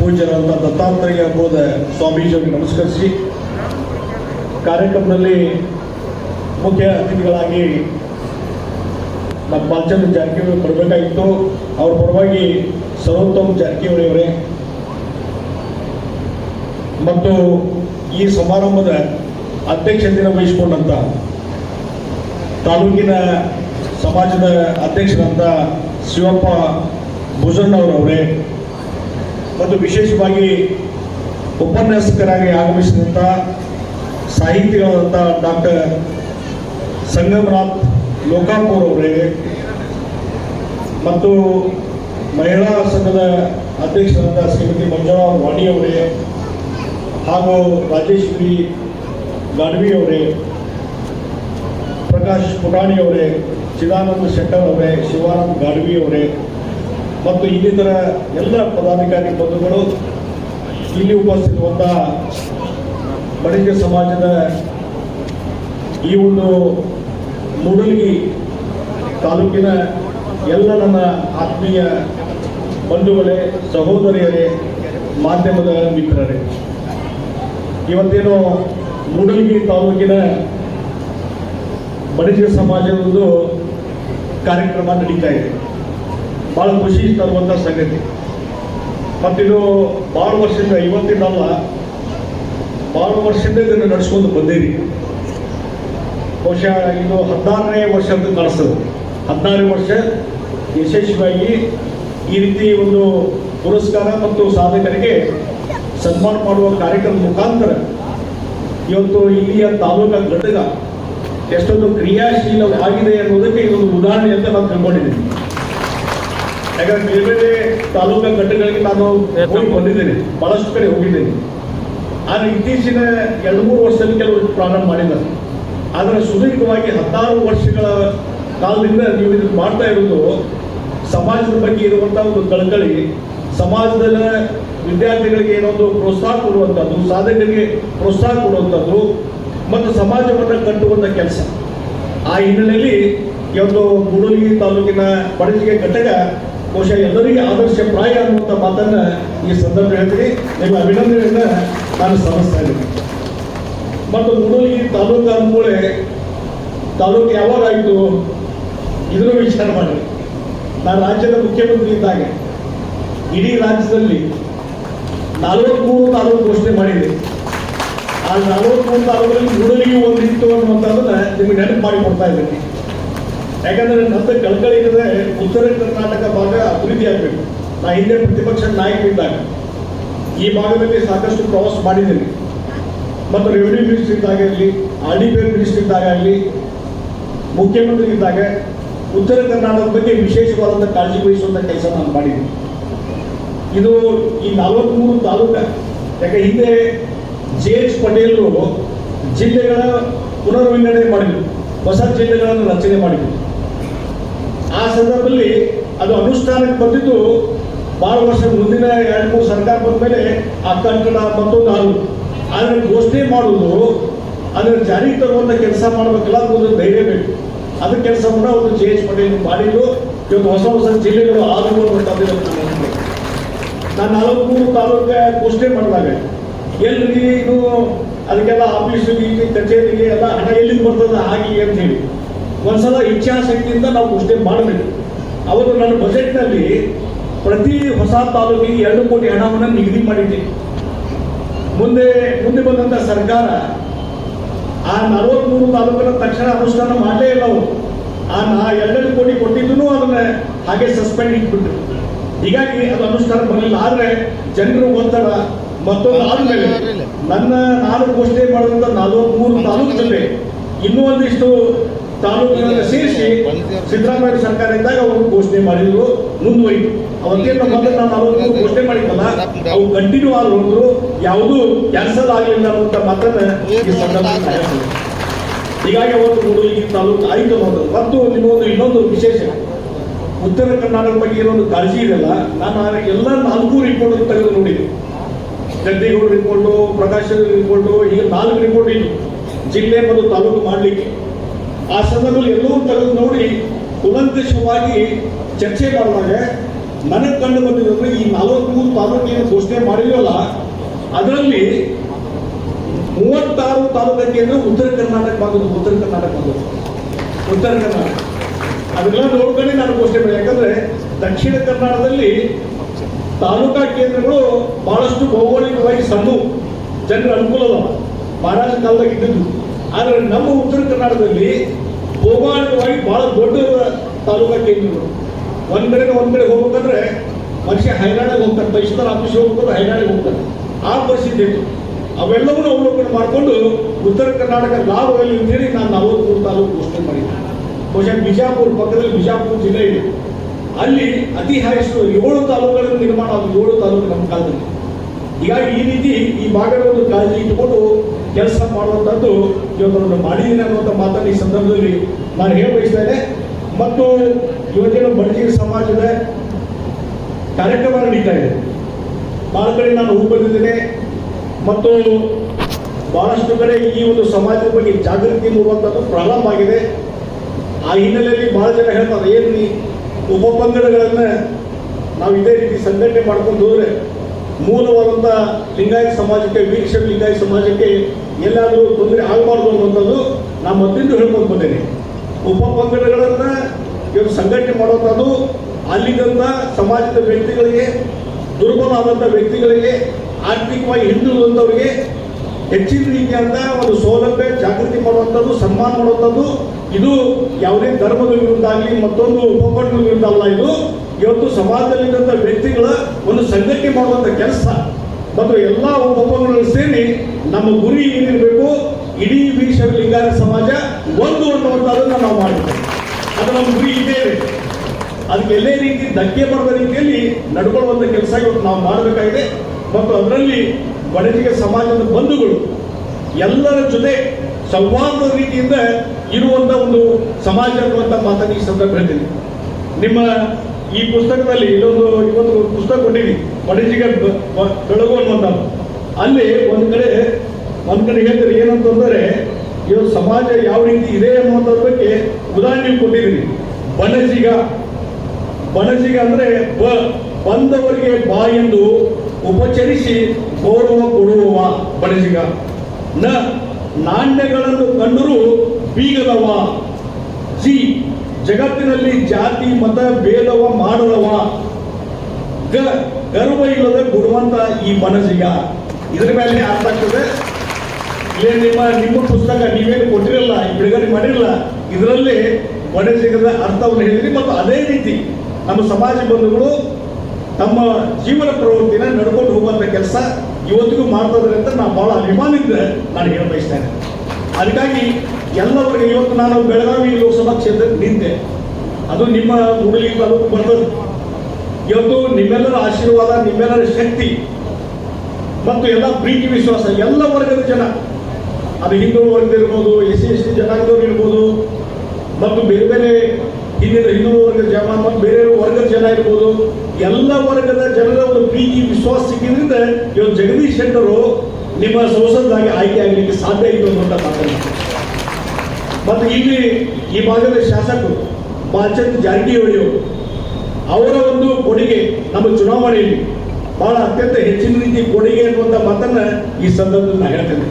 ಪೂಜ್ಯರಂತ ದತ್ತಾತ್ರೇಯ ಬೋಧ ಸ್ವಾಮೀಜಿಯವರಿಗೆ ನಮಸ್ಕರಿಸಿ, ಕಾರ್ಯಕ್ರಮದಲ್ಲಿ ಮುಖ್ಯ ಅತಿಥಿಗಳಾಗಿ ನಮ್ಮ ಬಾಲಚಂದ್ರ ಜಾರಕಿಹೊಳಿ ಬರಬೇಕಾಗಿತ್ತು. ಅವ್ರ ಪರವಾಗಿ ಸರ್ವೋತ್ತಮ್ ಜಾರಕಿಹೊಳಿ ಅವರೇ ಮತ್ತು ಈ ಸಮಾರಂಭದ ಅಧ್ಯಕ್ಷತೆಯನ್ನು ವಹಿಸಿಕೊಂಡಂತ ತಾಲೂಕಿನ ಸಮಾಜದ ಅಧ್ಯಕ್ಷರಂತ ಶಿವಪ್ಪ ಭುಜಣ್ಣವರವರೇ ಮತ್ತು ವಿಶೇಷವಾಗಿ ಉಪನ್ಯಾಸಕರಾಗಿ ಆಗಮಿಸಿದಂಥ ಸಾಹಿತಿಗಳಾದಂಥ ಡಾಕ್ಟರ್ ಸಂಗಮನಾಥ್ ಲೋಕಾಪುರ್ ಅವರಿಗೆ ಮತ್ತು ಮಹಿಳಾ ಸಂಘದ ಅಧ್ಯಕ್ಷರಾದ ಶ್ರೀಮತಿ ಮಂಜುಳಾ ವಾಣಿ ಅವರೇ ಹಾಗೂ ರಾಜೇಶ್ವರಿ ಗಾಡ್ವಿ ಅವರೇ, ಪ್ರಕಾಶ್ ಪುಟಾಣಿ ಅವರೇ, ಚಿದಾನಂದ ಶೆಟ್ಟರ್ ಅವರೇ, ಶಿವಾನಂದ್ ಗಾಡ್ವಿ ಅವರೇ. ಮತ್ತು ಇನ್ನಿತರ ಎಲ್ಲ ಪದಾಧಿಕಾರಿ ಬಂಧುಗಳು ಇಲ್ಲಿ ಉಪಸ್ಥಿತವಂತ ಬಡಿಗ ಸಮಾಜದ ಈ ಒಂದು ಮೂಡಲಗಿ ತಾಲೂಕಿನ ಎಲ್ಲ ನನ್ನ ಆತ್ಮೀಯ ಬಂಧುಗಳೇ, ಸಹೋದರಿಯರೇ, ಮಾಧ್ಯಮದ ಮಿತ್ರರೇ. ಇವತ್ತೇನು ಮೂಡಲಗಿ ತಾಲೂಕಿನ ಬಣಿಜ ಸಮಾಜದೊಂದು ಕಾರ್ಯಕ್ರಮ ನಡೀತಾ ಇದೆ. ಭಾಳ ಖುಷಿ ತರುವಂಥ ಸಂಗತಿ. ಮತ್ತಿದು ಭಾಳ ವರ್ಷದಿಂದ ಇವತ್ತಿನಲ್ಲ ಭಾಳ ವರ್ಷದಿಂದ ಇದನ್ನು ನಡೆಸ್ಕೊಂಡು ಬಂದೀರಿ. ಬಹುಶಃ ಇದು ಹದಿನಾರನೇ ವರ್ಷ ಅಂತ ಕಾಣಿಸ್ತದೆ. ಹದಿನಾರನೇ ವರ್ಷ ಯಶಸ್ವಿಯಾಗಿ ಈ ರೀತಿ ಒಂದು ಪುರಸ್ಕಾರ ಮತ್ತು ಸಾಧಕರಿಗೆ ಸನ್ಮಾನ ಮಾಡುವ ಕಾರ್ಯಕ್ರಮ ಮುಖಾಂತರ ಇವತ್ತು ಇಲ್ಲಿಯ ತಾಲೂಕ ಘಟಕ ಎಷ್ಟೊಂದು ಕ್ರಿಯಾಶೀಲವಾಗಿದೆ ಅನ್ನೋದಕ್ಕೆ ಇದೊಂದು ಉದಾಹರಣೆ ಅಂತ ನಾನು ತಿಳ್ಕೊಂಡಿದ್ದೀನಿ. ಯಾಕಂದ್ರೆ ಬೇರೆ ಬೇರೆ ತಾಲೂಕಾ ಘಟಕಗಳಿಗೆ ನಾನು ಬಂದಿದ್ದೇನೆ. ಬಹಳಷ್ಟು ಕಡೆ ಹೋಗಿದ್ದೇನೆ. ಆದರೆ ಇತ್ತೀಚಿನ ಎರಡು ಮೂರು ವರ್ಷದಲ್ಲಿ ಕೆಲವರು ಪ್ರಾರಂಭ ಮಾಡಿದ್ದಾರೆ ಆದರೆ ಸುದೀರ್ಘವಾಗಿ ಹತ್ತಾರು ವರ್ಷಗಳ ಕಾಲದಿಂದ ನೀವು ಇದನ್ನು ಮಾಡ್ತಾ ಇರೋದು ಸಮಾಜದ ಬಗ್ಗೆ ಇರುವಂಥ ಒಂದು ಕಳಕಳಿ ಸಮಾಜದ ವಿದ್ಯಾರ್ಥಿಗಳಿಗೆ ಏನೊಂದು ಪ್ರೋತ್ಸಾಹ ಕೊಡುವಂಥದ್ದು ಸಾಧಕರಿಗೆ ಪ್ರೋತ್ಸಾಹ ಕೊಡುವಂಥದ್ದು ಮತ್ತು ಸಮಾಜವನ್ನು ಕಟ್ಟುವಂಥ ಕೆಲಸ. ಆ ಹಿನ್ನೆಲೆಯಲ್ಲಿ ಈ ಒಂದು ಗುಡಲಿ ತಾಲೂಕಿನ ಬಡಜಿಗೆ ಘಟಕ ಬಹುಶಃ ಎಲ್ಲರಿಗೆ ಆದರ್ಶ ಪ್ರಾಯ ಅನ್ನುವಂಥ ಮಾತನ್ನ ಈ ಸಂದರ್ಭ ಹೇಳ್ತೀನಿ. ನಿಮ್ಮ ಅಭಿನಂದನೆಯನ್ನ ನಾನು ಸಮಸ್ತಾ ಇದ್ದೀನಿ. ಮತ್ತು ಗುಡಲಿ ತಾಲೂಕು ಅಂದ್ಕೂಳೆ ತಾಲೂಕು ಯಾವಾಗಾಯಿತು ಇದನ್ನು ವಿಚಾರ ಮಾಡಿ. ನಾನು ರಾಜ್ಯದ ಮುಖ್ಯಮಂತ್ರಿ ಇದ್ದಾಗೆ ಇಡೀ ರಾಜ್ಯದಲ್ಲಿ ನಲವತ್ಮೂರು ತಾಲೂಕು ಘೋಷಣೆ ಮಾಡಿದೆ. ಆ ನಲವತ್ಮೂರು ತಾಲೂಕಲ್ಲಿ ಮೂಡಲಿಗೆ ಒಂದಿತ್ತು ಅನ್ನುವಂಥದ್ದನ್ನ ನಿಮಗೆ ನೆನಪು ಮಾಡಿ ಕೊಡ್ತಾ ಇದ್ದೀನಿ. ಯಾಕಂದ್ರೆ ನನ್ನ ಕಳಕಳಿ ಇದೆ ಉತ್ತರ ಕರ್ನಾಟಕ ಭಾಗ ಅಭಿವೃದ್ಧಿ ಆಗಬೇಕು. ನಾ ಹಿಂದೆ ಪ್ರತಿಪಕ್ಷ ನಾಯಕರಿದ್ದಾಗ. ಈ ಭಾಗದಲ್ಲಿ ಸಾಕಷ್ಟು ಪ್ರವಾಸ ಮಾಡಿದ್ದೀನಿ. ಮತ್ತು ರೆವಿನ್ಯೂ ಮಿನಿಸ್ಟರ್ ಇದ್ದಾಗ ಇರಲಿ ಆರ್ ಡಿ ಪಿ ಮಿನಿಸ್ಟರ್ ಇದ್ದಾಗ ಆಗಲಿ ಮುಖ್ಯಮಂತ್ರಿ ಇದ್ದಾಗ ಉತ್ತರ ಕರ್ನಾಟಕದ ಬಗ್ಗೆ ವಿಶೇಷವಾದಂಥ ಕಾಳಜಿ ವಹಿಸುವಂಥ ಕೆಲಸ ನಾನು ಮಾಡಿದ್ದೀನಿ. ಇದು ಈ ನಲವತ್ತ್ಮೂರು ತಾಲೂಕ, ಯಾಕೆ ಹಿಂದೆ ಜೆ ಎಚ್ ಪಟೇಲರು ಜಿಲ್ಲೆಗಳ ಪುನರ್ವಿಂಗಡಣೆ ಮಾಡಿದ್ರು. ಹೊಸ ಜಿಲ್ಲೆಗಳನ್ನು ರಚನೆ ಮಾಡಿದ್ರು. ಆ ಸಂದರ್ಭದಲ್ಲಿ ಅದು ಅನುಷ್ಠಾನಕ್ಕೆ ಬಂದಿದ್ದು ಭಾಳ ವರ್ಷ ಮುಂದಿನ ಎರಡು ಮೂರು ಸರ್ಕಾರ ಬಂದ ಮೇಲೆ ಆ ಕಟ್ಟಡ ಮತ್ತೊಂದು ಹಾಲು. ಆದರೆ ಘೋಷಣೆ ಮಾಡುವುದು ಅದನ್ನು ಜಾರಿಗೆ ತರುವಂಥ ಕೆಲಸ ಮಾಡಬೇಕಲ್ಲ ಒಂದು ಧೈರ್ಯ ಬೇಕು. ಅದ್ರ ಕೆಲಸವನ್ನ ಒಂದು ಜೆ ಎಚ್ ಪಟೇಲ್ ಮಾಡಿದ್ದು. ಇವತ್ತು ಹೊಸ ಹೊಸ ಜಿಲ್ಲೆಗಳು ನಾಲ್ಕು ನನ್ನ ನಂಬಿಕೆ. ನಾನು ನಲವತ್ಮೂರು ತಾಲೂಕ ಘೋಷಣೆ ಮಾಡಿದಾಗ ಎಲ್ಲಿ ಇದು ಅದಕ್ಕೆಲ್ಲ ಆಫೀಸಿಗೆ ಕಚೇರಿಗೆ ಎಲ್ಲ ಹಣ ಎಲ್ಲಿಂದ ಬರ್ತದೆ ಹಾಗೆ ಅಂತ ಹೇಳಿ. ಒಂದ್ಸಲ ಇಚ್ಛಾಶಕ್ತಿಯಿಂದ ನಾವು ಘೋಷಣೆ ಮಾಡಬೇಕು. ಅವರು ನನ್ನ ಬಜೆಟ್ನಲ್ಲಿ ಪ್ರತಿ ಹೊಸ ತಾಲೂಕಿಗೆ ಎರಡು ಕೋಟಿ ಹಣವನ್ನು ನಿಗದಿ ಮಾಡಿದ್ದೆ ಮುಂದೆ ಮುಂದೆ ಬಂದಂಥ ಸರ್ಕಾರ ಆ ನಲವತ್ಮೂರು ತಾಲೂಕಿನ ತಕ್ಷಣ ಅನುಷ್ಠಾನ ಮಾಡಲೇ ಇಲ್ಲ ಅವರು. ಆ ನಾ ಎರಡೆರಡು ಕೋಟಿ ಕೊಟ್ಟಿದ್ದೂ ಅದನ್ನ ಹಾಗೆ ಸಸ್ಪೆಂಡ್ ಇಟ್ಬಿಟ್ರು. ಹೀಗಾಗಿ ಅದು ಅನುಷ್ಠಾನ ಬರಲಿಲ್ಲ ಆದರೆ ಜನರು ಒತ್ತಡ ಮತ್ತೊಂದು ಆದ್ಮೇಲೆ ನನ್ನ ನಾನು ಘೋಷಣೆ ಮಾಡಿದಂಥ ನಲವತ್ಮೂರು ತಾಲೂಕಿನಲ್ಲಿ ಇನ್ನೂ ಒಂದಿಷ್ಟು ತಾಲೂಕುಗಳನ್ನು ಸೇರಿಸಿ ಸಿದ್ದರಾಮಯ್ಯ ಸರ್ಕಾರ ಇದ್ದಾಗ ಅವರು ಘೋಷಣೆ ಮಾಡಿದ್ರು, ಮುಂದುವರಿತು. ಅವತ್ತೇನು ಮೊದಲು ನಾನು ಅವರು ಘೋಷಣೆ ಮಾಡಿದ್ದಲ್ಲ ಅವು ಕಂಟಿನ್ಯೂ ಆಗಿ ಹೋದ್ರು ಯಾವುದೂ ಕ್ಯಾನ್ಸಲ್ ಆಗಲಿಲ್ಲ ಅನ್ನುವಂಥ ಮಾತನ್ನ ಈ ಸಂದರ್ಭದಲ್ಲಿ. ಹೀಗಾಗಿ ಅವತ್ತು ಮೂಡಲಗಿ ತಾಲೂಕು ಆಯ್ತು ಅನ್ನೋದು. ಮತ್ತು ನಿಮ್ಮೊಂದು ಇನ್ನೊಂದು ವಿಶೇಷ, ಉತ್ತರ ಕರ್ನಾಟಕದ ಬಗ್ಗೆ ಏನೊಂದು ಕಾಳಜಿ ಇದೆಯಲ್ಲ, ನಾನು ಎಲ್ಲ ನಾಲ್ಕು ರಿಪೋರ್ಟ್ ತೆಗೆದು ನೋಡಿದೆ ಗದ್ದಿಗೌಡ ರಿಪೋರ್ಟು ಪ್ರಕಾಶ್ ರಿಪೋರ್ಟು ಈಗ ನಾಲ್ಕು ರಿಪೋರ್ಟ್ ಇತ್ತು. ಜಿಲ್ಲೆ ಮತ್ತು ತಾಲೂಕು ಮಾಡಲಿಕ್ಕೆ. ಆ ಸಂದರ್ಭದಲ್ಲಿ ಎಲ್ಲರೂ ತೆಗೆದು ನೋಡಿ ಕುಲಂಕಷವಾಗಿ ಚರ್ಚೆ ಮಾಡಿದಾಗ ನನಗೆ ಕಂಡು ಬಂದಿರೋದು ಈ ನಲವತ್ಮೂರು ತಾಲೂಕಿನ ಘೋಷಣೆ ಮಾಡಿದೆಯಲ್ಲ ಅದರಲ್ಲಿ ಮೂವತ್ತಾರು ತಾಲೂಕಿಗೆ ಅಂದರೆ ಉತ್ತರ ಕರ್ನಾಟಕ ಭಾಗದ ಉತ್ತರ ಕರ್ನಾಟಕ ಭಾಗದ ಉತ್ತರ ಕರ್ನಾಟಕ. ಅದೆಲ್ಲ ನೋಡ್ಕೊಂಡು ನಾನು ಘೋಷಣೆ ಮಾಡಿ ಯಾಕಂದ್ರೆ ದಕ್ಷಿಣ ಕನ್ನಡದಲ್ಲಿ ತಾಲೂಕಾ ಕೇಂದ್ರಗಳು ಬಹಳಷ್ಟು ಭೌಗೋಳಿಕವಾಗಿ ಸಣ್ಣ ಜನರ ಅನುಕೂಲ ಅದಾವ ಮಹಾರಾಜ ಕಾಲದಾಗ ಇದ್ದದ್ದು. ಆದರೆ ನಮ್ಮ ಉತ್ತರ ಕರ್ನಾಟಕದಲ್ಲಿ ಭೌಗೋಳಿಕವಾಗಿ ಬಹಳ ದೊಡ್ಡ ತಾಲೂಕಾ ಕೇಂದ್ರಗಳು ಒಂದ್ ಕಡೆಗೆ ಒಂದ್ ಕಡೆ ಹೋಗ್ಬೇಕಂದ್ರೆ ಮನುಷ್ಯ ಹೈರಾಣಿಗೆ ಹೋಗ್ತಾರೆ ತಹಶೀಲ್ದಾರ್ ಆಫೀಸ್ ಹೋಗ್ಬೇಕು ಹೈರಾಣಿಗೆ ಹೋಗ್ತಾರೆ. ಆ ಪರಿಸ್ಥಿತಿ ಇತ್ತು. ಅವೆಲ್ಲವನ್ನೂ ಅವಲೋಕನ ಮಾಡಿಕೊಂಡು ಉತ್ತರ ಕರ್ನಾಟಕ ಲಾಭದಲ್ಲಿ ಅಂತೇಳಿ ನಾನು ನಲವತ್ಮೂರು ತಾಲೂಕು ಘೋಷಣೆ ಮಾಡಿದ್ದೆ. ಬಹುಶಃ ಬಿಜಾಪುರ ಪಕ್ಕದಲ್ಲಿ ಬಿಜಾಪುರ ಜಿಲ್ಲೆ ಇದೆ. ಅಲ್ಲಿ ಅತಿ ಹೆಚ್ಚು ಏಳು ತಾಲೂಕುಗಳನ್ನು ನಿರ್ಮಾಣ ಆಗುತ್ತೆ ಏಳು ತಾಲೂಕು ನಮ್ಮ ಕಾಲದಲ್ಲಿ. ಹೀಗಾಗಿ ಈ ರೀತಿ ಈ ಒಂದು ಕಾಳಜಿ ಇಟ್ಟುಕೊಂಡು ಕೆಲಸ ಮಾಡುವಂಥದ್ದು ಇವತ್ತು ಮಾಡಿದ್ದೀನಿ ಅನ್ನುವಂಥ ಮಾತನ್ನು ಈ ಸಂದರ್ಭದಲ್ಲಿ ನಾನು ಹೇಳ ಬಯಸ್ತೇನೆ ಮತ್ತು ಇವತ್ತಿನ ಬಡಜಿ ಸಮಾಜದ ಕಾರ್ಯಕ್ರಮ ನಡೀತಾ ಇದೆ. ಭಾಳ ಕಡೆ ನಾನು ಹೋಗಿ ಬಂದಿದ್ದೇನೆ. ಮತ್ತು ಬಹಳಷ್ಟು ಕಡೆ ಈ ಒಂದು ಸಮಾಜದ ಬಗ್ಗೆ ಜಾಗೃತಿ ಮೂಡುವಂಥದ್ದು ಪ್ರಾರಂಭ ಆಗಿದೆ. ಆ ಹಿನ್ನೆಲೆಯಲ್ಲಿ ಬಹಳ ಜನ ಹೇಳ್ತಾರೆ ಏನು ಉಪಪಂಗಡಗಳನ್ನ ನಾವು ಇದೇ ರೀತಿ ಸಂಘಟನೆ ಮಾಡ್ಕೊಂಡು ಹೋದ್ರೆ ಮೂಲವಾದಂಥ ಲಿಂಗಾಯತ ಸಮಾಜಕ್ಕೆ, ವೀಕ್ಷಕ ಲಿಂಗಾಯತ ಸಮಾಜಕ್ಕೆ ಎಲ್ಲಾದರೂ ತೊಂದರೆ ಆಗಬಾರ್ದು ಅನ್ನುವಂಥದ್ದು ನಾನು ಮೊದಲಿಂದ ಹೇಳ್ಕೊಂಡು ಬಂದೇನೆ. ಉಪಪಂಗಡಗಳನ್ನ ಇವರು ಸಂಘಟನೆ ಮಾಡುವಂಥದ್ದು ಅಲ್ಲಿದ್ದಂಥ ಸಮಾಜದ ವ್ಯಕ್ತಿಗಳಿಗೆ, ದುರ್ಬಲ ಆದಂಥ ವ್ಯಕ್ತಿಗಳಿಗೆ, ಆರ್ಥಿಕವಾಗಿ ಹಿಂದುಳಿದಂಥವರಿಗೆ ಹೆಚ್ಚಿನ ರೀತಿಯಾದ ಒಂದು ಸೌಲಭ್ಯ ಜಾಗೃತಿ ಮಾಡುವಂಥದ್ದು, ಸನ್ಮಾನ ಮಾಡುವಂಥದ್ದು ಇದು ಯಾವುದೇ ಧರ್ಮದ ವಿರುದ್ಧ ಆಗಲಿ ಮತ್ತೊಂದು ಉಪಕರಣದ ವಿರುದ್ಧ ಅಲ್ಲ ಇದು. ಇವತ್ತು ಸಮಾಜದಲ್ಲಿದ್ದಂಥ ವ್ಯಕ್ತಿಗಳ ಒಂದು ಸಂಘಟನೆ ಮಾಡುವಂಥ ಕೆಲಸ. ಮತ್ತು ಎಲ್ಲ ಉಪಕರಣಗಳು ಸೇರಿ ನಮ್ಮ ಗುರಿ ಏನಿರಬೇಕು, ಇಡೀ ವೀಕ್ಷಕ ಲಿಂಗಾಯ ಸಮಾಜ ಒಂದು ಅನ್ನುವಂಥದ್ದನ್ನು ನಾವು ಮಾಡಿದ್ದೇವೆ. ಅದು ನಮ್ಮ ಗುರಿ ಇದೆ ಅದಕ್ಕೆ ಎಲ್ಲೇ ರೀತಿ ಧಕ್ಕೆ ಬರದ ರೀತಿಯಲ್ಲಿ ನಡ್ಕೊಳ್ಳುವಂಥ ಕೆಲಸ ಇವತ್ತು ನಾವು ಮಾಡಬೇಕಾಗಿದೆ. ಮತ್ತು ಅದರಲ್ಲಿ ಬಡಜಿಗೆ ಸಮಾಜದ ಬಂಧುಗಳು ಎಲ್ಲರ ಜೊತೆ ಸಂವಾದದ ರೀತಿಯಿಂದ ಇರುವಂತ ಒಂದು ಸಮಾಜ ಅನ್ನುವಂಥ ಮಾತನ್ನು ಈ ಸಂದರ್ಭ ಹೇಳ್ತೀನಿ. ನಿಮ್ಮ ಈ ಪುಸ್ತಕದಲ್ಲಿ ಇದೊಂದು ಇವತ್ತು ಪುಸ್ತಕ ಕೊಟ್ಟಿದ್ದೀನಿ. ಬ- ಬೆಳಗು ಅನ್ನುವಂಥ ಅಲ್ಲಿ ಒಂದು ಕಡೆ ಒಂದು ಕಡೆ ಹೇಳ್ತಾರೆ ಏನಂತಂದರೆ ಇವತ್ತು ಸಮಾಜ ಯಾವ ರೀತಿ ಇದೆ ಅನ್ನುವಂಥದ್ರ ಬಗ್ಗೆ ಉದಾಹರಣೆ ಕೊಟ್ಟಿದ್ದೀನಿ. ಬಣಜಿಗ ಬಣಜಿಗ ಅಂದ್ರೆ ಬ, ಬಂದವರಿಗೆ ಬಾ ಎಂದು ಉಪಚರಿಸಿ ಗೌರವ ಕೊಡುವವ ಬಣಜಿಗ ನ ನಾಣ್ಯಗಳನ್ನು ಕಂಡರೂ ಬೀಗದವ. ಜಿ, ಜಗತ್ತಿನಲ್ಲಿ ಜಾತಿ, ಮತ, ಭೇದವ ಮಾಡದವ. ಗರ್ವ ಇಲ್ಲದ ಗುರುವಂತ ಈ ಮನಸ್ಸಿಗ. ಇದ್ರ ಮೇಲೆ ಅರ್ಥ ಆಗ್ತದೆ. ಇಲ್ಲೇ ನಿಮ್ಮ ನಿಮ್ಮ ಪುಸ್ತಕ ನೀವೇನು ಕೊಟ್ಟಿರಲ್ಲ ಬಿಡುಗಡೆ ಮಾಡಿರಲ್ಲ, ಇದರಲ್ಲಿ ಮನಸ್ಸಿಗದ ಅರ್ಥವನ್ನು ಹೇಳಿದ್ರಿ. ಮತ್ತು ಅದೇ ರೀತಿ ನಮ್ಮ ಸಮಾಜ ಬಂಧುಗಳು ತಮ್ಮ ಜೀವನ ಹೋಗುವಂತ ಕೆಲಸ ಇವತ್ತಿಗೂ ಮಾಡ್ತಾ ಅಂತ ನಾನು ಬಹಳ ಅಭಿಮಾನಿಂದ ನಾನು ಹೇಳ ಬಯಸ್ತೇನೆ ಅದಕ್ಕಾಗಿ ಎಲ್ಲವರಿಗೆ ಇವತ್ತು ನಾನು ಬೆಳಗಾವಿ ಲೋಕಸಭಾ ಕ್ಷೇತ್ರಕ್ಕೆ ನಿಂತೆ, ಅದು ನಿಮ್ಮ ಮೂಡಲಿ ತಾಲೂಕು ಬರ್ತದೆ ಇವತ್ತು ನಿಮ್ಮೆಲ್ಲರ ಆಶೀರ್ವಾದ, ನಿಮ್ಮೆಲ್ಲರ ಶಕ್ತಿ ಮತ್ತು ಎಲ್ಲ ಪ್ರೀತಿ, ವಿಶ್ವಾಸ ಎಲ್ಲ ವರ್ಗದ ಜನ. ಅದು ಹಿಂದೂ ವರ್ಗದ ಇರ್ಬೋದು, ಎಸ್ ಸಿ, ಎಸ್ ಟಿ ಜನಾಂಗದವ್ರು ಇರ್ಬೋದು, ಮತ್ತು ಬೇರೆ ಬೇರೆ ಹಿಂದಿನ ಹಿಂದೂ ವರ್ಗದ ಜನ ಮತ್ತು ಬೇರೆ ವರ್ಗದ ಜನ ಇರ್ಬೋದು, ಎಲ್ಲ ವರ್ಗದ ಜನರ ಒಂದು ಪ್ರೀತಿ, ವಿಶ್ವಾಸ ಸಿಕ್ಕಿದ್ರಿಂದ ಇವತ್ತು ಜಗದೀಶ್ ಶೆಟ್ಟರು ನಿಮ್ಮ ಸಂಸದರಾಗಿ ಆಯ್ಕೆ ಆಗಲಿಕ್ಕೆ ಸಾಧ್ಯ ಇತ್ತು ಅಂತ ಮಾತನ್ನು. ಮತ್ತು ಇಲ್ಲಿ ಈ ಭಾಗದ ಶಾಸಕರು ಬಾಚಂದ್ ಜಾರಕಿಹೊಳಿ ಅವರು ಅವರ ಒಂದು ಕೊಡುಗೆ ನಮ್ಮ ಚುನಾವಣೆಯಲ್ಲಿ ಬಹಳ ಅತ್ಯಂತ ಹೆಚ್ಚಿನ ರೀತಿ ಕೊಡುಗೆ ಅನ್ನುವಂಥ ಮಾತನ್ನ ಈ ಸಂದರ್ಭದಲ್ಲಿ ನಾನು ಹೇಳ್ತೇನೆ.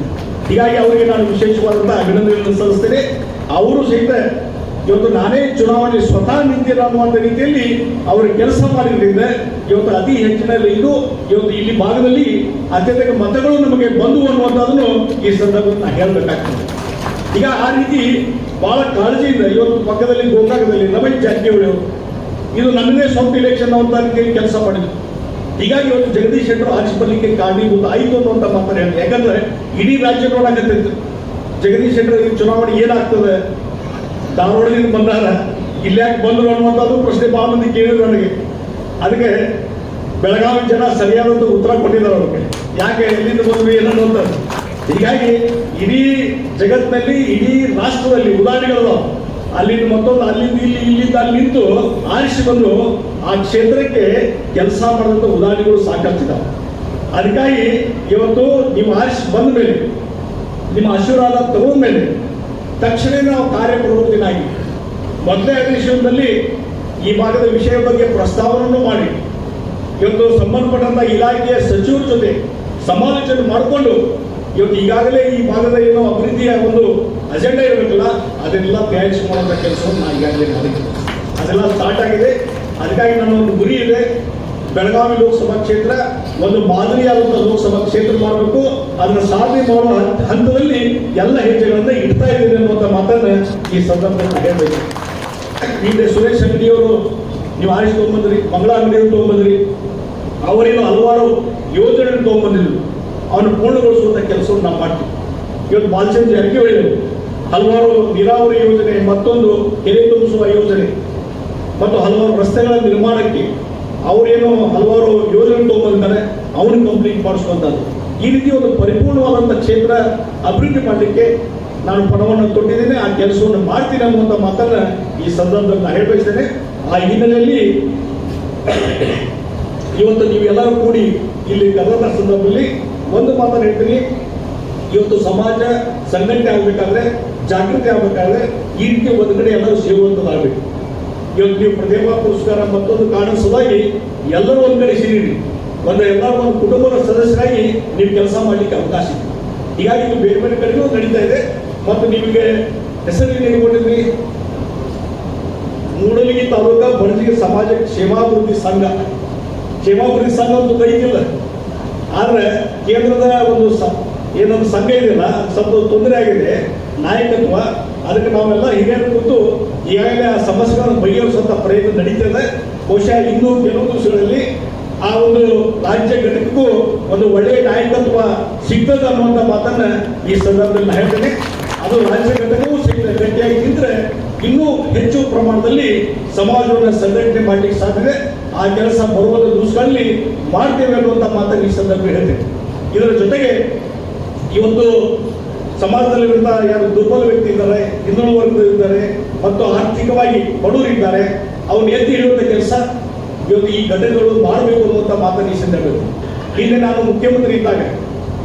ಹೀಗಾಗಿ ಅವರಿಗೆ ನಾನು ವಿಶೇಷವಾದಂಥ ಅಭಿನಂದನೆಯನ್ನು ಸಲ್ಲಿಸ್ತೇನೆ. ಅವರು ಸಹಿತ ಇವತ್ತು ನಾನೇ ಚುನಾವಣೆ ಸ್ವತಃ ನಿಂತಿಲ್ಲ ಅನ್ನುವಂಥ ರೀತಿಯಲ್ಲಿ ಅವರು ಕೆಲಸ ಮಾಡಿದ್ರಿಂದ ಇವತ್ತು ಅತಿ ಹೆಚ್ಚಿನ ಇದು ಇವತ್ತು ಇಲ್ಲಿ ಭಾಗದಲ್ಲಿ ಅತ್ಯಧಿಕ ಮತಗಳು ನಮಗೆ ಬಂದು ಅನ್ನುವಂಥದ್ದನ್ನು ಈ ಸಂದರ್ಭದಲ್ಲಿ ನಾನು ಹೇಳಬೇಕಾಗ್ತದೆ. ಈಗ ಆ ರೀತಿ ಬಹಳ ಕಾಳಜಿಯಿಂದ ಇವತ್ತು ಪಕ್ಕದಲ್ಲಿ ಗೋಕಾಕದಲ್ಲಿ ರಮೇಶ್ ಜಾರಕಿಹೊಳಿ ಇದು ನನ್ನದೇ ಸ್ವಂತ ಇಲೆಕ್ಷನ್ ಅಂತ ರೀತಿಯಲ್ಲಿ ಕೆಲಸ ಮಾಡಿದ್ರು. ಹೀಗಾಗಿ ಇವತ್ತು ಜಗದೀಶ್ ಶೆಟ್ಟರು ಬರ್ಲಿಕ್ಕೆ ಕಾರಣೀಭೂತ ಆಯಿತು ಅನ್ನುವಂಥ ಮಾತಾಡ ಯಾಕಂದ್ರೆ ಇಡೀ ರಾಜ್ಯ ನೋಡಕತ್ತಿತ್ತು. ಜಗದೀಶ್ ಶೆಟ್ಟರ್ ಚುನಾವಣೆ ಏನಾಗ್ತದೆ? ಧಾರವಾಡದಿಂದ ಬಂದಾರ. ಇಲ್ಲಿ ಯಾಕೆ ಬಂದರು ಅನ್ನುವಂಥದ್ದು ಪ್ರಶ್ನೆ ಭಾಳ ಮಂದಿ ಕೇಳಿದ್ರು ನನಗೆ. ಅದಕ್ಕೆ ಬೆಳಗಾವಿ ಜನ ಸರಿಯಾದಂಥ ಉತ್ತರ ಕೊಟ್ಟಿದ್ದಾರೆ ಅವ್ರಿಗೆ. ಯಾಕೆ ಎಲ್ಲಿಂದ ಬಂದ್ವಿ ಅಂತ. ಹೀಗಾಗಿ ಇಡೀ ಜಗತ್ತಿನಲ್ಲಿ, ಇಡೀ ರಾಷ್ಟ್ರದಲ್ಲಿ ಉದಾಹರಣೆಗಳು ಅಲ್ಲಿಂದ ಮತ್ತೊಂದು, ಅಲ್ಲಿಂದ ಇಲ್ಲಿ, ಇಲ್ಲಿಂದ ಅಲ್ಲಿ ನಿಂತು ಆರಿಸಿ ಬಂದು ಆ ಕ್ಷೇತ್ರಕ್ಕೆ ಕೆಲಸ ಮಾಡಿದಂಥ ಉದಾಹರಣೆಗಳು ಸಾಕಷ್ಟಿದ್ದಾವೆ ಅದಕ್ಕಾಗಿ ಇವತ್ತು ನೀವು ಆರಿಸಿ ಬಂದ ಮೇಲೆ, ನಿಮ್ಮ ಆಶೀರ್ವಾದ ತಗೊಂಡ ಮೇಲೆ ತಕ್ಷಣ ನಾವು ಕಾರ್ಯಪ್ರವೃತ್ತಿನಾಗಿ ಮೊದಲನೇ ಅಧಿವೇಶನದಲ್ಲಿ ಈ ಭಾಗದ ವಿಷಯ ಬಗ್ಗೆ ಪ್ರಸ್ತಾವನೆಯನ್ನು ಮಾಡಿ. ಇವತ್ತು ಸಂಬಂಧಪಟ್ಟಂಥ ಇಲಾಖೆಯ ಸಚಿವರ ಜೊತೆ ಸಮಾಲೋಚನೆ ಮಾಡಿಕೊಂಡು ಇವತ್ತು ಈಗಾಗಲೇ ಈ ಭಾಗದ ಏನೋ ಅಭಿವೃದ್ಧಿಯ ಒಂದು ಅಜೆಂಡಾ ಇರಬೇಕಲ್ಲ, ಅದನ್ನೆಲ್ಲ ತಯಾರಿಸಿ ಮಾಡುವಂಥ ಕೆಲಸವನ್ನು ನಾನು ಈಗಾಗಲೇ ಮಾಡಿದ್ದೀನಿ. ಅದೆಲ್ಲ ಸ್ಟಾರ್ಟ್ ಆಗಿದೆ. ಅದಕ್ಕಾಗಿ ನನ್ನ ಒಂದು ಗುರಿ ಇದೆ. ಬೆಳಗಾವಿ ಲೋಕಸಭಾ ಕ್ಷೇತ್ರ ಒಂದು ಮಾದರಿಯಾದಂಥ ಲೋಕಸಭಾ ಕ್ಷೇತ್ರ ಮಾಡಬೇಕು. ಅದನ್ನ ಸಾಧನೆ ಮಾಡುವ ಹಂತ- ಹಂತದಲ್ಲಿ ಎಲ್ಲ ಹೆಜ್ಜೆಗಳನ್ನ ಇಡ್ತಾ ಇದ್ದೀನಿ ಅನ್ನುವಂಥ ಮಾತನ್ನ ಈ ಸಂದರ್ಭದಲ್ಲಿ ಹೇಳಬೇಕು. ಹಿಂದೆ ಸುರೇಶ್ ಅಂಗಡಿಯವರು ನೀವು ಆರಿಸಿ ತೊಗೊಂಬಂದ್ರಿ, ಮಂಗಳ ಅಂಗಡಿಯವರು ತೊಗೊಂಬಂದ್ರಿ. ಅವರೇನು ಹಲವಾರು ಯೋಜನೆ ತೊಗೊಂಬಂದಿದ್ರು ಅವನು ಪೂರ್ಣಗೊಳಿಸುವಂಥ ಕೆಲಸವನ್ನು ನಾವು ಮಾಡ್ತೀವಿ. ಇವತ್ತು ಬಾಲಚಂದ್ರ ಜಾರಕಿಹೊಳಿ ಹಲವಾರು ನೀರಾವರಿ ಯೋಜನೆ, ಮತ್ತೊಂದು ಕೆರೆ ತುಂಬಿಸುವ ಯೋಜನೆ, ಮತ್ತು ಹಲವಾರು ರಸ್ತೆಗಳ ನಿರ್ಮಾಣಕ್ಕೆ ಅವರೇನು ಹಲವಾರು ಯೋಜನೆ ತಗೊಂಡಿದ್ದಾರೆ ಅವ್ರಿಗೆ ಕಂಪ್ಲೀಟ್ ಮಾಡಿಸುವಂಥದ್ದು. ಈ ರೀತಿ ಒಂದು ಪರಿಪೂರ್ಣವಾದಂಥ ಕ್ಷೇತ್ರ ಅಭಿವೃದ್ಧಿ ಮಾಡಲಿಕ್ಕೆ ನಾನು ಪಣವನ್ನು ತೊಟ್ಟಿದ್ದೇನೆ, ಆ ಕೆಲಸವನ್ನು ಮಾಡ್ತೀನಿ ಅನ್ನುವಂಥ ಮಾತನ್ನ ಈ ಸಂದರ್ಭದಲ್ಲಿ ನಾನು ಹೇಳ್ಬಯಸ್ತೇನೆ. ಆ ಹಿನ್ನೆಲೆಯಲ್ಲಿ ಇವತ್ತು ನೀವೆಲ್ಲರೂ ಕೂಡಿ ಇಲ್ಲಿ ಕರೆದ ಸಂದರ್ಭದಲ್ಲಿ ಒಂದು ಮಾತನ್ನು ಹೇಳ್ತೀನಿ. ಇವತ್ತು ಸಮಾಜ ಸಂಘಟನೆ ಆಗಬೇಕಾದ್ರೆ, ಜಾಗೃತಿ ಆಗಬೇಕಾದ್ರೆ ಈ ರೀತಿ ಒಂದು ಕಡೆ ಎಲ್ಲರೂ ಸೇರುವಂಥದ್ದಾಗಬೇಕು. ಇವತ್ತು ನೀವು ಪ್ರತಿಭಾ ಪುರಸ್ಕಾರ ಮತ್ತೊಂದು ಕಾರಣ ಸಲುವಾಗಿ ಎಲ್ಲರೂ ಒಂದು ಕಡೆ ಸೇರಿರಿ ಒಂದು ಎಲ್ಲ ಒಂದು ಕುಟುಂಬದ ಸದಸ್ಯರಾಗಿ ನೀವು ಕೆಲಸ ಮಾಡಲಿಕ್ಕೆ ಅವಕಾಶ ಇದೆ. ಹೀಗಾಗಿ ಇದು ಬೇರೆ ಬೇರೆ ಕಡೆಗೂ ನಡೀತಾ ಇದೆ ಮತ್ತು ನಿಮಗೆ ಹೆಸರು ನಿಗೋಟಿವಿ ಮೂಡಲಿಗಿ ತಾಲೂಕಾ ಬಣಜಿಗೆ ಸಮಾಜ ಕ್ಷೇಮಾಭಿವೃದ್ಧಿ ಸಂಘ. ಕ್ಷೇಮಾಭಿವೃದ್ಧಿ ಸಂಘ ಒಂದು ಕೈಗಿಲ್ಲ ಆದರೆ ಕೇಂದ್ರದ ಒಂದು ಸ- ಏನೊಂದು ಸಂಘ ಇದೆಯಲ್ಲ ಸ್ವಲ್ಪ ತೊಂದರೆ ಆಗಿದೆ, ನಾಯಕತ್ವ, ಅದಕ್ಕೆ ನಾವೆಲ್ಲ ಹಿರಿಯರು ಕೂತು ಈಗಾಗಲೇ ಆ ಸಮಸ್ಯೆಗಳನ್ನು ಬಗೆಹರಿಸುವಂತ ಪ್ರಯತ್ನ ನಡೀತದೆ. ಬಹುಶಃ ಇನ್ನೂ ಕೆಲವು ದಿವಸಗಳಲ್ಲಿ ಆ ಒಂದು ರಾಜ್ಯ ಘಟಕಕ್ಕೂ ಒಂದು ಒಳ್ಳೆಯ ನಾಯಕತ್ವ ಸಿಗ್ತದೆ ಅನ್ನುವಂಥ ಮಾತನ್ನ ಈ ಸಂದರ್ಭದಲ್ಲಿ ಹೇಳ್ತೇನೆ. ಅದು ರಾಜ್ಯ ಘಟಕವೂ ಸಿಗ್ತದೆ. ಗಟ್ಟಿಯಾಗಿ ನಿಂತರೆ ಇನ್ನೂ ಹೆಚ್ಚು ಪ್ರಮಾಣದಲ್ಲಿ ಸಮಾಜವನ್ನು ಸಂಘಟನೆ ಮಾಡಲಿಕ್ಕೆ ಸಾಧ್ಯತೆ ಆ ಕೆಲಸ ಬರುವ ದಿವಸಗಳಲ್ಲಿ ಮಾಡ್ತೇವೆ ಅನ್ನುವಂಥ ಮಾತನ್ನು ಈ ಸಂದರ್ಭದಲ್ಲಿ ಹೇಳ್ತೇನೆ. ಇದರ ಜೊತೆಗೆ ಇವತ್ತು ಸಮಾಜದಲ್ಲಿರುವಂತಹ ಯಾರು ದುರ್ಬಲ ವ್ಯಕ್ತಿ ಇದ್ದಾರೆ ಹಿಂದುಳಿದ ವರ್ಗದ ಇದ್ದಾರೆ ಮತ್ತು ಆರ್ಥಿಕವಾಗಿ ಬಡವರಿದ್ದಾರೆ ಅವನ್ನ ಎತ್ತಿ ಹಿಡಿಯುವಂಥ ಕೆಲಸ ಇವತ್ತು ಈ ಘಟನೆಗಳು ಮಾಡಬೇಕು ಅನ್ನುವಂಥ ಮಾತನ್ನು ಸಂದರ್ಭದಲ್ಲಿ ಹಿಂದೆ ನಾನು ಮುಖ್ಯಮಂತ್ರಿ ಇದ್ದಾಗ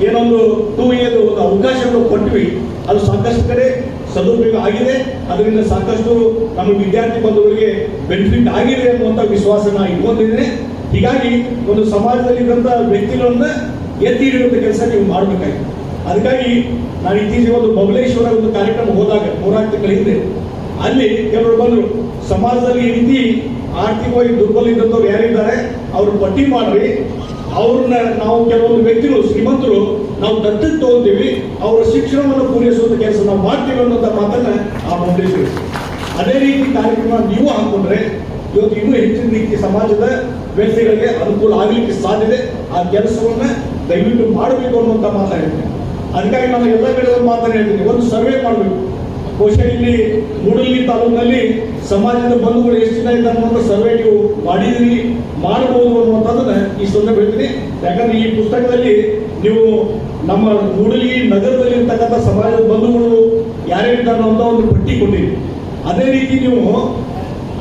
ಏನೊಂದು ಟೂ ಇಯರ್ ಒಂದು ಅವಕಾಶವನ್ನು ಕೊಟ್ವಿ. ಅದು ಸಾಕಷ್ಟು ಕಡೆ ಸದುಪಯೋಗ ಆಗಿದೆ. ಅದರಿಂದ ಸಾಕಷ್ಟು ನಮ್ಮ ವಿದ್ಯಾರ್ಥಿ ಬಂಧುಗಳಿಗೆ ಬೆನಿಫಿಟ್ ಆಗಿದೆ ಅನ್ನುವಂಥ ವಿಶ್ವಾಸ ನಾನು ಇಟ್ಕೊಂಡಿದ್ದೇನೆ. ಹೀಗಾಗಿ ಒಂದು ಸಮಾಜದಲ್ಲಿ ಇದ್ದಂಥ ವ್ಯಕ್ತಿಗಳನ್ನ ಎತ್ತಿ ಹಿಡಿಯುವಂಥ ಕೆಲಸ ನೀವು ಮಾಡಬೇಕಾಗಿದೆ. ಅದಕ್ಕಾಗಿ ನಾನು ಇತ್ತೀಚೆಗೆ ಒಂದು ಬಬಲೇಶ್ವರ ಒಂದು ಕಾರ್ಯಕ್ರಮ ಹೋದಾಗ ಮೂರಾರು ತಿಂಗಳ ಹಿಂದೆ, ಅಲ್ಲಿ ಕೆಲವರು ಬಂದರು. ಸಮಾಜದಲ್ಲಿ ಈ ರೀತಿ ಆರ್ಥಿಕವಾಗಿ ದುರ್ಬಲ ಇದ್ದಂಥವ್ರು ಯಾರಿದ್ದಾರೆ, ಅವರು ಪಟ್ಟಿ ಮಾಡ್ರಿ. ಅವ್ರನ್ನ ನಾವು ಕೆಲವೊಂದು ವ್ಯಕ್ತಿಗಳು, ಶ್ರೀಮಂತರು, ನಾವು ದತ್ತಕ್ಕೆ ತಗೊಂತೀವಿ. ಅವರ ಶಿಕ್ಷಣವನ್ನು ಪೂರೈಸುವಂತ ಕೆಲಸ ನಾವು ಮಾಡ್ತೀವಿ ಅನ್ನೋಂಥ ಮಾತನ್ನ ಆ ಫೌಂಡೇಶನ್ ಅದೇ ರೀತಿ ಕಾರ್ಯಕ್ರಮ ನೀವು ಹಾಕೊಂಡ್ರೆ, ಇವತ್ತು ಇನ್ನೂ ಹೆಚ್ಚಿನ ರೀತಿ ಸಮಾಜದ ವ್ಯಕ್ತಿಗಳಿಗೆ ಅನುಕೂಲ ಆಗಲಿಕ್ಕೆ ಸಾಧ್ಯತೆ ಆ ಕೆಲಸವನ್ನ ದಯವಿಟ್ಟು ಮಾಡಬೇಕು ಅನ್ನುವಂಥ ಮಾತಾಡ್ತೀನಿ ಅದಕ್ಕಾಗಿ ನಾನು ಎಲ್ಲ ಕಡೆ ಮಾತನ್ನ ಹೇಳ್ತೀನಿ. ಒಂದು ಸರ್ವೆ ಮಾಡಬೇಕು. ಬಹುಶಃ ಇಲ್ಲಿ ಮೂಡಲಿ ತಾಲೂಕಿನಲ್ಲಿ ಸಮಾಜದ ಬಂಧುಗಳು ಎಷ್ಟು ಜನ ಇದ್ದಾರೆ ಅನ್ನೋ ಸರ್ವೆ ನೀವು ಮಾಡಿದಿರಿ ಮಾಡಬಹುದು ಅನ್ನುವಂಥದ್ದನ್ನ ಈ ಸಂದರ್ಭ ಹೇಳ್ತೀನಿ. ಯಾಕಂದ್ರೆ ಈ ಪುಸ್ತಕದಲ್ಲಿ ನೀವು ನಮ್ಮ ಮೂಡಲಿ ನಗರದಲ್ಲಿ ಇರ್ತಕ್ಕಂಥ ಸಮಾಜದ ಬಂಧುಗಳು ಯಾರ್ಯಾರಿದ್ದಾರೆ ಅಂತ ಒಂದು ಪಟ್ಟಿ ಕೊಟ್ಟಿರಿ. ಅದೇ ರೀತಿ ನೀವು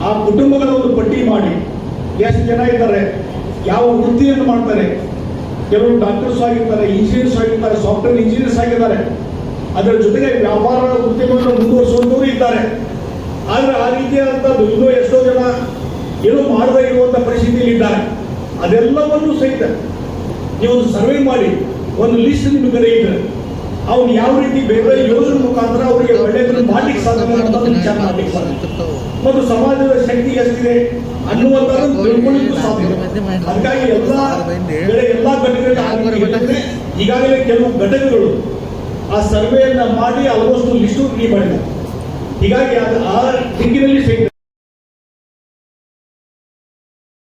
ಆ ಕುಟುಂಬಗಳ ಒಂದು ಪಟ್ಟಿ ಮಾಡಿ. ಎಷ್ಟು ಜನ ಇದ್ದಾರೆ, ಯಾವ ವೃತ್ತಿಯನ್ನು ಮಾಡ್ತಾರೆ ಕೆಲವರು ಡಾಕ್ಟರ್ಸ್ ಆಗಿರ್ತಾರೆ ಇಂಜಿನಿಯರ್ಸ್ ಆಗಿರ್ತಾರೆ ಸಾಫ್ಟ್ವೇರ್ ಇಂಜಿನಿಯರ್ಸ್ ಆಗಿದ್ದಾರೆ. ಅದರ ಜೊತೆಗೆ ವ್ಯಾಪಾರ ಉದ್ಯಮವನ್ನು ಮುಂದುವರಿಸುವಂತವರು ಇದ್ದಾರೆ. ಆದ್ರೆ ಆ ರೀತಿಯಾದಂಥದ್ದು ಇನ್ನೂ ಎಷ್ಟೋ ಜನ ಏನೋ ಮಾಡದೇ ಇರುವಂಥ ಪರಿಸ್ಥಿತಿಯಲ್ಲಿ ಇದ್ದಾರೆ ಅದೆಲ್ಲವನ್ನು ಸಹಿತ ನೀವು ಸರ್ವೆ ಮಾಡಿ, ಒಂದು ಲಿಸ್ಟ್ ನಿಮಗೆ ಕಡೆ ಇದ್ರೆ. ಅವ್ನು ಯಾವ ರೀತಿ ಬೇರೆ ಯೋಜನೆ ಮುಖಾಂತರ ಅವರಿಗೆ ಒಳ್ಳೆಯದನ್ನು ಮಾಡ್ಲಿಕ್ಕೆ ಸಾಧ್ಯ ಮಾಡ್ತಾ ವಿಚಾರ ಮಾಡ್ಲಿಕ್ಕೆ ಸಾಧ್ಯ ಮತ್ತು ಸಮಾಜದ ಶಕ್ತಿ ಎಷ್ಟಿದೆ ಅನ್ನುವಂಥದ್ದನ್ನು ತಿಳ್ಕೊಳ್ಳಿಕ್ಕೂ ಸಾಧ್ಯ. ಅದಕ್ಕಾಗಿ ಎಲ್ಲ ಎಲ್ಲ ಘಟಕಗಳಿಗೆ ಈಗಾಗಲೇ ಕೆಲವು ಘಟಕಗಳು ಆ ಸರ್ವೆಯನ್ನ ಮಾಡಿ ಆಲ್ಮೋಸ್ಟ್ ಲಿಸ್ಟು ರೆಡಿ ಮಾಡಿದ್ದಾರೆ. ಹೀಗಾಗಿ ಆ ದಿಕ್ಕಿನಲ್ಲಿ